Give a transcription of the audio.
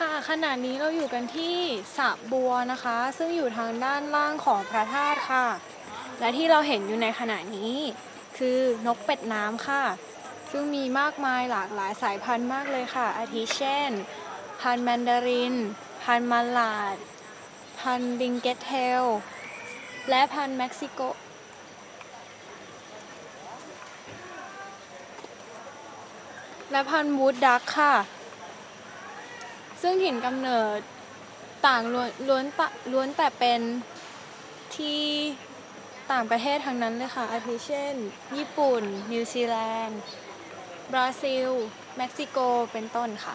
ค่ะขณะนี้เราอยู่กันที่สระบัวนะคะ ซึ่งอยู่ทางด้านล่างของพระธาตุค่ะ และที่เราเห็นอยู่ในขณะนี้คือนกเป็ดน้ำค่ะ ซึ่งมีมากมายหลากหลายสายพันธุ์มากเลยค่ะ อาทิเช่น พันธุ์แมนดาริน พันธุ์มาลาด พันธุ์บิงเกตเทล และพันธุ์เม็กซิโกและพันธุ์วูดดักค่ะ ซึ่งถิ่นกำเนิดต่างล้วนล้วนตะล้วนแต่เป็นที่ต่างประเทศทั้งนั้นเลยค่ะ อาทิเช่น ญี่ปุ่น นิวซีแลนด์ บราซิล เม็กซิโก เป็นต้นค่ะ